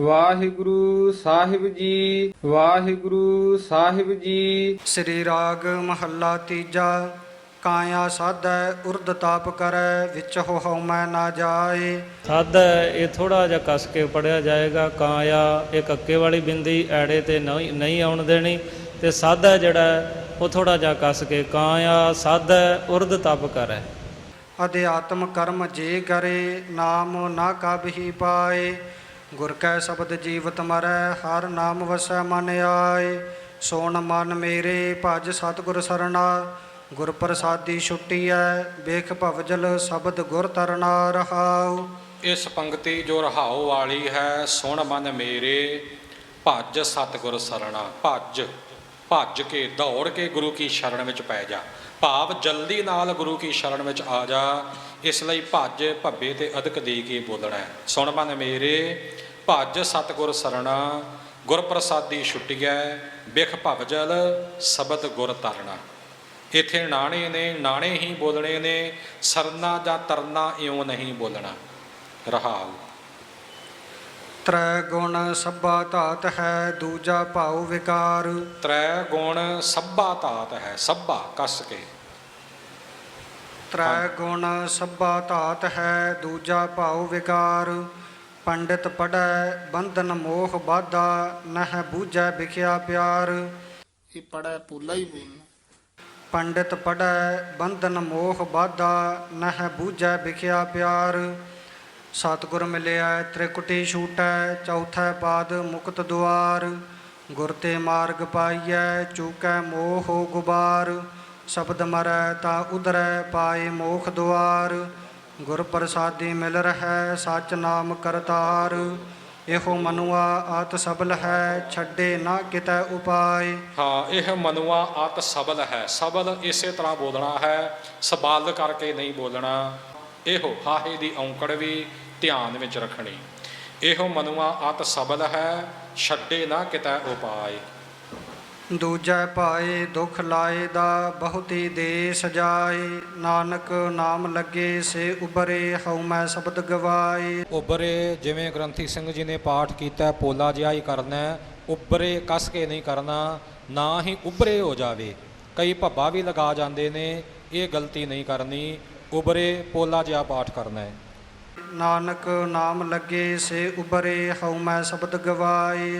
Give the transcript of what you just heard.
ਵਾਹਿਗੁਰੂ ਸਾਹਿਬ ਜੀ ਵਾਹਿਗੁਰੂ ਸਾਹਿਬ ਜੀ। ਸ੍ਰੀ ਰਾਗ ਮਹੱਲਾ ਤੀਜਾ ਕਾਇਆ ਸਾਧੈ ਉਰਦ ਤਾਪ ਕਰੈ ਵਿੱਚ ਹੋ ਹਉਮੈ ਨਾ ਜਾਏ। ਸਾਦਾ ਇਹ ਥੋੜਾ ਜਿਹਾ ਕੱਸ ਕੇ ਪੜਿਆ ਜਾਏਗਾ ਕਾਇਆ ਇਹ ਕੱਕੇ ਵਾਲੀ ਬਿੰਦੀ ਐੜੇ ਤੇ ਨਹੀਂ ਨਹੀਂ ਆਉਣ ਦੇਣੀ। ਤੇ ਸਾਦਾ ਜਿਹੜਾ ਹੈ, ਉਹ ਥੋੜਾ ਜਿਹਾ ਕੱਸ ਕੇ ਕਾਇਆ ਸਾਦਾ ਉਰਦ ਤਪ ਕਰੈ। ਅਧਿਆਤਮ ਕਰਮ ਜੇ ਕਰੇ ਨਾਮ ਨਾ ਕਬਹੀ ਪਾਏ। ਗੁਰ ਕੈ ਸ਼ਬਦ ਜੀਵਤ ਮਰੈ, ਹਰ ਨਾਮ ਵਸੈ ਮਨ ਆਏ। ਸੋਣ ਮਨ ਮੇਰੇ, ਭਜ ਸਤਿਗੁਰ ਸਰਣਾ। ਗੁਰ ਪ੍ਰਸਾਦੀ ਛੁੱਟੀਐ, ਵੇਖ ਭਵਜਲ ਸ਼ਬਦ ਗੁਰ ਤਰਨਾ ਰਹਾਉ। ਇਸ ਪੰਕਤੀ ਜੋ ਰਹਾਉ ਵਾਲੀ ਹੈ, ਸੁਣ ਮਨ ਮੇਰੇ, ਭੱਜ ਸਤਿਗੁਰ ਸਰਣਾ। ਭੱਜ ਭੱਜ ਕੇ ਦੌੜ ਕੇ ਗੁਰੂ ਕੀ ਸ਼ਰਨ ਵਿੱਚ ਪੈ ਜਾ। ਭਾਵ ਜਲਦੀ ਨਾਲ ਗੁਰੂ ਕੀ ਸ਼ਰਨ ਵਿੱਚ ਆ ਜਾ ਇਸ ਲਈ ਭੱਜ ਭੱਬੇ ਤੇ ਅਦਕ ਦੇ ਕੇ ਬੋਲਣਾ ਹੈ। ਸੁਣ ਮਨ ਮੇਰੇ ਭੱਜ ਸਤਿਗੁਰ ਸਰਣਾ ਗੁਰ ਪ੍ਰਸਾਦੀ ਛੁੱਟੀਐ ਬਿਖ ਭਵਜਲ ਸ਼ਬਦ ਗੁਰ ਤਰਨਾ ਇਥੇ ਨਾਣੇ ਨੇ ਨਾਣੇ ਹੀ ਬੋਲਣੇ ਨੇ ਸਰਨਾ ਜਾਂ ਤਰਨਾ ਇਉਂ ਨਹੀਂ ਬੋਲਣਾ। ਰਹਾਉ। ਤ੍ਰੈ ਗੁਣ ਸਭਾ ਧਾਤ ਹੈ ਦੂਜਾ ਭਾਉ ਵਿਕਾਰ। ਤ੍ਰੈ ਗੁਣ ਸੱਭਾ ਤਾਤ ਹੈ ਸੱਭਾ ਕਸ ਕੇ। ਤ੍ਰੈ ਗੁਣ ਸਭਾ ਧਾਤ ਹੈ ਦੂਜਾ ਭਾਉ ਵਿਕਾਰ। ਪੰਡਿਤ ਪੜੈ ਬੰਧਨ ਮੋਹ ਬਾਧਾ ਨਹਿ ਬੂਝੈ ਵਿਖਿਆ ਪਿਆਰ। ਇਹ ਪੜਾ ਪੂਲਾ ਹੀ ਬੋਲਣਾ। ਪੰਡਿਤ ਪੜੈ ਬੰਧਨ ਮੋਹ ਬਾਧਾ ਨਹਿ ਬੂਝੈ ਵਿਖਿਆ ਪਿਆਰ। ਸਤਿਗੁਰ ਮਿਲਿਆ ਤ੍ਰਿਕੁਟੀ ਛੂਟੈ ਚੌਥੈ ਪਾਦ ਮੁਕਤ ਦੁਆਰ। ਗੁਰ ਤੇ ਮਾਰਗ ਪਾਈਐ ਚੂਕੈ ਮੋਹ ਗੁਬਾਰ। ਸ਼ਬਦ ਮਰੈ ਤਾਂ ਉਧਰੈ ਪਾਏ ਮੋਖ ਦੁਆਰ। ਗੁਰ ਪ੍ਰਸਾਦੀ ਮਿਲ ਰਹੈ, ਸਚ ਨਾਮ ਕਰਤਾਰ। ਇਹੋ ਮਨੁਆ ਆਤ ਸਬਲ ਹੈ, ਛੱਡੇ ਨਾ ਕਿਤੈ ਉਪਾਏ। ਹਾਂ, ਇਹ ਮਨੁਆ ਆਤ ਸਬਲ ਹੈ। ਸਬਲ ਇਸੇ ਤਰ੍ਹਾਂ ਬੋਲਣਾ ਹੈ, ਸਬਲ ਕਰਕੇ ਨਹੀਂ ਬੋਲਣਾ। ਇਹੋ ਹਾਹੇ ਦੀ ਔਂਕੜ ਵੀ ਧਿਆਨ ਵਿੱਚ ਰੱਖਣੀ। ਇਹੋ ਮਨੁਆ ਆਤ ਸਬਲ ਹੈ, ਛੱਡੇ ਨਾ ਕਿਤੈ ਉਪਾਏ। ਦੂਜੈ ਪਾਏ ਦੁਖ ਲਾਏ ਦਾ ਬਹੁਤੀ ਦੇ ਸਜਾਏ ਨਾਨਕ ਨਾਮ ਲੱਗੇ ਸੇ ਉਬਰੇ ਹਉ ਮੈਂ ਸ਼ਬਦ ਗਵਾਏ। ਉੱਭਰੇ ਜਿਵੇਂ ਗ੍ਰੰਥੀ ਸਿੰਘ ਜੀ ਨੇ ਪਾਠ ਕੀਤਾ ਪੋਲਾ ਜਿਹਾ ਹੀ ਕਰਨਾ। ਹੈ। ਉੱਭਰੇ ਕੱਸ ਕੇ ਨਹੀਂ ਕਰਨਾ ਨਾ ਹੀ ਉੱਭਰੇ ਹੋ ਜਾਵੇ। ਕਈ ਭੱਬਾ ਵੀ ਲਗਾ ਜਾਂਦੇ ਨੇ ਇਹ ਗਲਤੀ ਨਹੀਂ ਕਰਨੀ। ਉੱਭਰੇ ਪੋਲਾ ਜਿਹਾ ਪਾਠ ਕਰਨਾ। ਹੈ ਨਾਨਕ ਨਾਮ ਲੱਗੇ ਸੇ ਉਬਰੇ ਹਉ ਮੈਂ ਸ਼ਬਦ ਗਵਾਏ।